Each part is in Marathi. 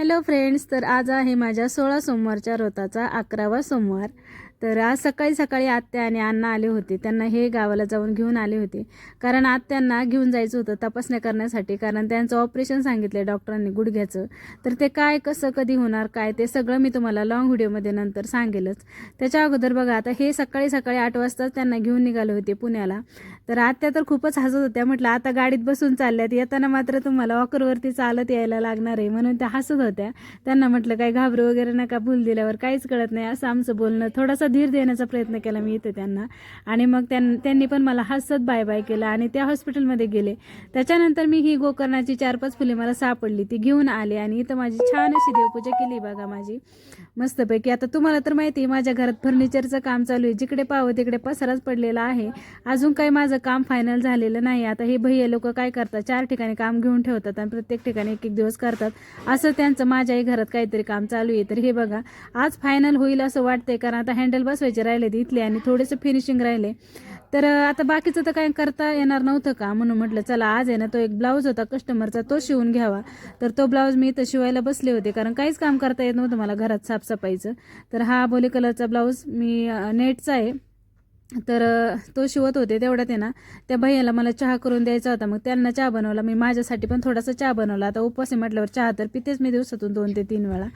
हॅलो फ्रेंड्स तर आज आहे माझ्या सोळा सोमवारच्या रोताचा अकरावा सोमवार. तर आज सकाळी सकाळी आत्या आणि अण्णा आले होते. त्यांना हे गावाला जाऊन घेऊन आले होते. कारण आत्यांना घेऊन जायचं होतं तपासण्या करण्यासाठी. कारण त्यांचं ऑपरेशन सांगितलं डॉक्टरांनी गुडघ्याचं. तर ते काय कसं कधी होणार काय ते सगळं मी तुम्हाला लॉंग व्हिडिओमध्ये नंतर सांगेलच. त्याच्या अगोदर बघा आता हे सकाळी सकाळी आठ वाजताच त्यांना घेऊन निघाले होते पुण्याला. तर आत्या तर खूपच हसत होत्या. म्हटलं आता गाडीत बसून चालल्यात. येताना मात्र तुम्हाला वॉकरवरती चालत यायला लागणार आहे. म्हणून त्या हसत होत्या. त्यांना म्हटलं काय घाबरू वगैरे नका. भूल दिल्यावर काहीच कळत नाही. असं आमचं बोलणं थोडासा धीर देण्याचा प्रयत्न केला मी इथे त्यांना. आणि मग त्यां त्यांनी पण मला हसत बाय बाय केलं आणि त्या हॉस्पिटलमध्ये गेले. त्याच्यानंतर मी ही गोकर्णाची चार पाच फुले मला सापडली ती घेऊन आले आणि इथं माझी छान अशी देवपूजा केली बघा माझी. मस्तपैकी. आता तुम्हाला तर माहिती आहे माझ्या घरात फर्निचरचं काम चालू आहे. जिकडे पाहावं तिकडे पसराच पडलेला आहे. अजून काही माझं काम फायनल झालेलं नाही. आता हे भैया लोक काय करतात? चार ठिकाणी काम घेऊन ठेवतात आणि प्रत्येक ठिकाणी एक एक दिवस करतात. असं त्यांचं माझ्याही घरात काहीतरी काम चालू आहे. तर हे बघा आज फायनल होईल असं वाटतंय कारण आता हँडल बसवायचे राहिले इथले आणि थोडेसे फिनिशिंग राहिले. तर आता बाकीचं तर काही करता येणार नव्हतं का? म्हणून म्हटलं चला आज आहे ना तो एक ब्लाऊज होता कस्टमरचा तो शिवून घ्यावा. तर तो ब्लाऊज मी इथं शिवायला बसले होते कारण काहीच काम करता येत नव्हतं मला घरात साफसफाईचं. तर हा बोले कलरचा ब्लाऊज मी नेटचा आहे. तर तो शिवत होते तेवढ्यात आहे ना त्या भैयाला मला चहा करून द्यायचा होता. मग त्यांना चहा बनवला. मी माझ्यासाठी पण थोडासा चहा बनवला. आता उपवास आहे म्हटल्यावर चहा तर पितेच मी दिवसातून दोन ते तीन वेळा.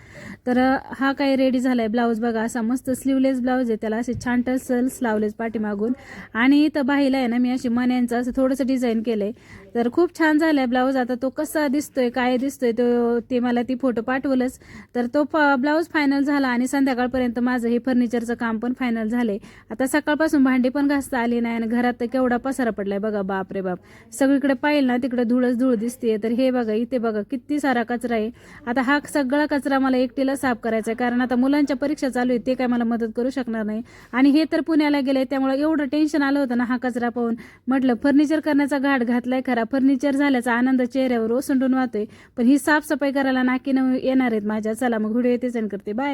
तर हा काही रेडी झाला आहे ब्लाऊज बघा. असा मस्त स्लीवलेस ब्लाऊज आहे. त्याला असे छान टसल्स लावलेच पाठीमागून. आणि इथं बाईला आहे ना मी अशी मण्यांचं असं थोडंसं डिझाईन केलं आहे तर खूप छान झालं आहे ब्लाऊज आता तो कसा दिसतोय काय दिसतोय तो ते मला ती फोटो पाठवलंच. तर तो ब्लाऊज फायनल झाला आणि संध्याकाळपर्यंत माझं हे फर्निचरचं काम पण फायनल झालंय. आता सकाळपासून भांडी पण घासता आली नाही आणि घरात तर केवढा पसारा पडलाय बघा बाप रे बाप. सगळीकडे पाहिलं ना तिकडे धुळच धूळ दिसते तर हे बघा इथे बघा किती सारा कचरा आहे. आता हा सगळा कचरा मला एकटीला साफ करायचा आहे. कारण आता मुलांच्या परीक्षा चालू आहे ते काय मला मदत करू शकणार नाही. आणि हे तर पुण्याला गेले त्यामुळे एवढं टेन्शन आलं होतं ना हा कचरा पाहून. म्हटलं फर्निचर करण्याचा घाट घातलाय खरा. फर्निचर झाल्याचा आनंद चेहऱ्यावर ओसंडून वाहतोय. पण ही साफसफाई करायला नाकी न येणार आहेत माझ्या. चला मग व्हिडिओ येतेच करते. बाय